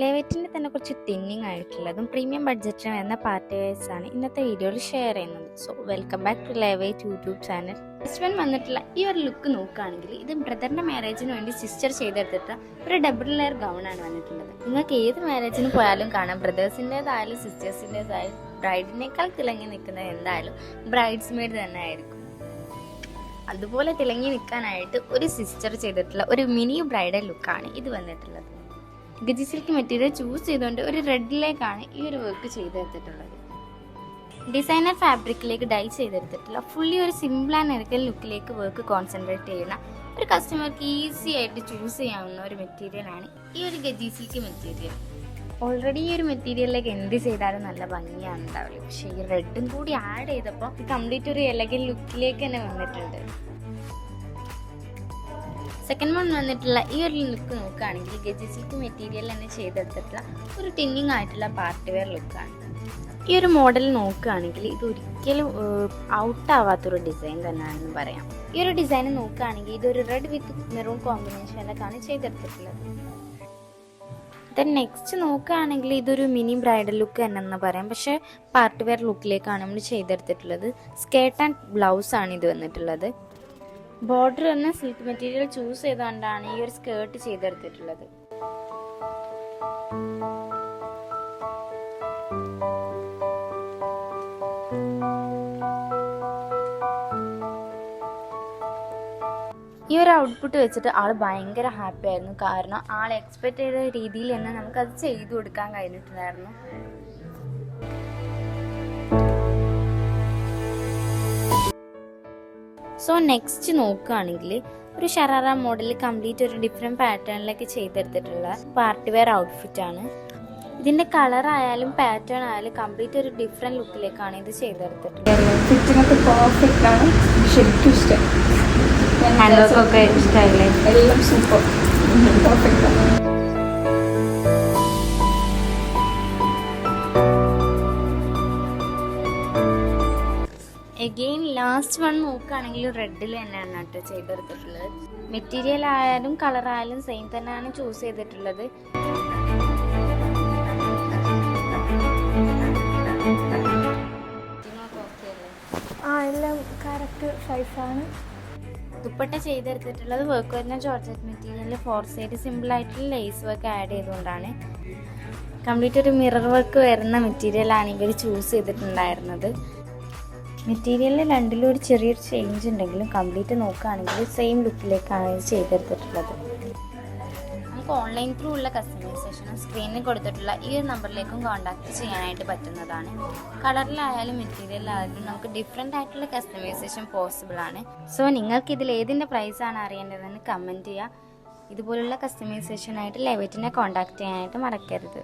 ലെവറ്റിന്റെ തന്നെ കുറച്ച് തിന്നിങ് ആയിട്ടുള്ളതും പ്രീമിയം ബഡ്ജറ്റിന് വരുന്ന പാർട്ടി വെയർസ് ആണ് ഇന്നത്തെ വീഡിയോയിൽ ഷെയർ ചെയ്യുന്നത്. സോ വെൽക്കം ബാക്ക് ടു ലേവേറ്റ് യൂട്യൂബ് ചാനൽ ഹസ്ബൻഡ് വന്നിട്ടുള്ള ഈ ഒരു ലുക്ക് നോക്കുകയാണെങ്കിൽ ഇത് ബ്രദറിന്റെ മാരേജിന് വേണ്ടി സിസ്റ്റർ ചെയ്തെടുത്തിട്ട ഒരു ഡബിൾ ലെയർ ഗൗൺ ആണ് വന്നിട്ടുള്ളത്. നിങ്ങൾക്ക് ഏത് മാരേജിന് പോയാലും കാണാം. ബ്രദേഴ്സിന്റെതായാലും സിസ്റ്റേഴ്സിന്റെതായാലും ബ്രൈഡിനേക്കാൾ തിളങ്ങി നിൽക്കുന്നത് എന്തായാലും ബ്രൈഡ്സ് മെയ്ഡ് തന്നെ ആയിരിക്കും അതുപോലെ തിളങ്ങി നിൽക്കാനായിട്ട് ഒരു സിസ്റ്റർ ചെയ്തിട്ടുള്ള ഒരു മിനി ബ്രൈഡൽ ലുക്കാണ് ഇത് വന്നിട്ടുള്ളത്. ഗജി സിൽക്ക് മെറ്റീരിയൽ ചൂസ് ചെയ്തുകൊണ്ട് ഒരു റെഡിലേക്കാണ് ഈ ഒരു വർക്ക് ചെയ്തെടുത്തിട്ടുള്ളത്. ഡിസൈനർ ഫാബ്രിക്കിലേക്ക് ഡൈ ചെയ്തെടുത്തിട്ടുള്ള ഫുള്ളി ഒരു സിമ്പിൾ ആൻഡ് എനിക്ക് ലുക്കിലേക്ക് വർക്ക് കോൺസെൻട്രേറ്റ് ചെയ്യുന്ന ഒരു കസ്റ്റമർക്ക് ഈസി ആയിട്ട് ചൂസ് ചെയ്യാവുന്ന ഒരു മെറ്റീരിയലാണ് ഈ ഒരു ഗജി സിൽക്ക് മെറ്റീരിയൽ ഓൾറെഡി ഈ ഒരു മെറ്റീരിയലിലേക്ക് എന്ത് ചെയ്താലും നല്ല ഭംഗിയാണ് ഉണ്ടാവില്ല പക്ഷേ ഈ റെഡും കൂടി ആഡ് ചെയ്തപ്പോൾ കംപ്ലീറ്റ് ഒരു എലഗൻ ലുക്കിലേക്ക് തന്നെ വന്നിട്ടുണ്ട്. സെക്കൻഡ് വൺ വന്നിട്ടുള്ള ഈ ഒരു ലുക്ക് നോക്കുകയാണെങ്കിൽ ഗജി സിൽക്ക് മെറ്റീരിയൽ തന്നെ ചെയ്തെടുത്തിട്ടുള്ള ഒരു ടിന്നിങ് ആയിട്ടുള്ള പാർട്ട് വെയർ ലുക്കാണ് ഈ ഒരു മോഡൽ നോക്കുകയാണെങ്കിൽ ഇത് ഒരിക്കലും ഔട്ട് ആവാത്തൊരു ഡിസൈൻ തന്നെയാണെന്ന് പറയാം. ഈ ഒരു ഡിസൈൻ നോക്കുകയാണെങ്കിൽ ഇതൊരു റെഡ് വിത്ത് മെറൂൺ കോമ്പിനേഷൻ കോമ്പിനേഷനിലൊക്കെയാണ് ചെയ്തെടുത്തിട്ടുള്ളത്. ദെൻ നെക്സ്റ്റ് നോക്കുകയാണെങ്കിൽ ഇതൊരു മിനി ബ്രൈഡൽ ലുക്ക് തന്നെയെന്ന് പറയാം. പക്ഷേ പാർട്ട് വെയർ ലുക്കിലേക്കാണ് നമ്മൾ ചെയ്തെടുത്തിട്ടുള്ളത്. സ്കേർട്ട് ആൻഡ് ബ്ലൗസ് ആണ് ഇത് വന്നിട്ടുള്ളത്. ബോർഡർ എന്ന സിൽക്ക് മെറ്റീരിയൽ ചൂസ് ചെയ്തുകൊണ്ടാണ് ഈ ഒരു സ്കേർട്ട് ചെയ്തെടുത്തിട്ടുള്ളത്. ഈ ഒരു ഔട്ട്പുട്ട് വെച്ചിട്ട് ആൾ ഭയങ്കര ഹാപ്പി ആയിരുന്നു. കാരണം ആൾ എക്സ്പെക്ട് ചെയ്ത രീതിയിൽ തന്നെ നമുക്കത് ചെയ്തു കൊടുക്കാൻ കഴിഞ്ഞിട്ടുണ്ടായിരുന്നു. സോ നെക്സ്റ്റ് നോക്കുകയാണെങ്കിൽ ഒരു ഷറാറ മോഡൽ കംപ്ലീറ്റ് ഒരു ഡിഫറെന്റ് പാറ്റേണിലൊക്കെ ചെയ്തെടുത്തിട്ടുള്ള പാർട്ടി വെയർ ഔട്ട്ഫിറ്റ് ആണ്. ഇതിന്റെ കളർ ആയാലും പാറ്റേൺ ആയാലും കംപ്ലീറ്റ് ഒരു ഡിഫറെന്റ് ലുക്കിലേക്കാണ് ഇത് ചെയ്തെടുത്തിട്ടുള്ളത്. പെർഫെക്റ്റ് ആണ്. ശരിക്കും ഇഷ്ടം. ഹാൻഡ് വർക്ക് ഒക്കെ ഇഷ്ടമായില്ലേ? എല്ലാം സൂപ്പർ പെർഫെക്റ്റ് ആണ്. എഗെയിൻ ലാസ്റ്റ് വൺ നോക്കുകയാണെങ്കിൽ റെഡിൽ തന്നെയാണ് കേട്ടോ ചെയ്തെടുത്തിട്ടുള്ളത്. മെറ്റീരിയൽ ആയാലും കളർ ആയാലും സെയിം തന്നെയാണ് ചൂസ് ചെയ്തിട്ടുള്ളത്. ആ എല്ലാം കറക്റ്റ് സൈസാണ് ദുപ്പട്ട ചെയ്തെടുത്തിട്ടുള്ളത് വർക്ക് വരുന്ന ജോർജറ്റ് മെറ്റീരിയലിൽ ഫോർ സൈഡ് സിമ്പിൾ ആയിട്ടുള്ള ലേസ് വർക്ക് ആഡ് ചെയ്തുകൊണ്ടാണ്. കംപ്ലീറ്റ് ഒരു മിറർ വർക്ക് വരുന്ന മെറ്റീരിയലാണ് ഇവർ ചൂസ് ചെയ്തിട്ടുണ്ടായിരുന്നത്. മെറ്റീരിയലിൽ രണ്ടിലും ഒരു ചെറിയൊരു ചേഞ്ച് ഉണ്ടെങ്കിലും കംപ്ലീറ്റ് നോക്കുകയാണെങ്കിൽ സെയിം ലുക്കിലേക്കാണ് ചെയ്തെടുത്തിട്ടുള്ളത്. നമുക്ക് ഓൺലൈൻ ത്രൂ ഉള്ള കസ്റ്റമൈസേഷനും സ്ക്രീനിൽ കൊടുത്തിട്ടുള്ള ഈ ഒരു നമ്പറിലേക്കും കോൺടാക്ട് ചെയ്യാനായിട്ട് പറ്റുന്നതാണ്. കളറിലായാലും മെറ്റീരിയലായാലും നമുക്ക് ഡിഫറെന്റ് ആയിട്ടുള്ള കസ്റ്റമൈസേഷൻ പോസിബിൾ ആണ്. സോ നിങ്ങൾക്ക് ഇതിൽ ഏതിന്റെ ആണ് അറിയേണ്ടതെന്ന് കമന്റ് ചെയ്യുക ഇതുപോലുള്ള കസ്റ്റമൈസേഷനായിട്ട് ലെവറ്റിനെ കോൺടാക്ട് ചെയ്യാനായിട്ട് മറക്കരുത്.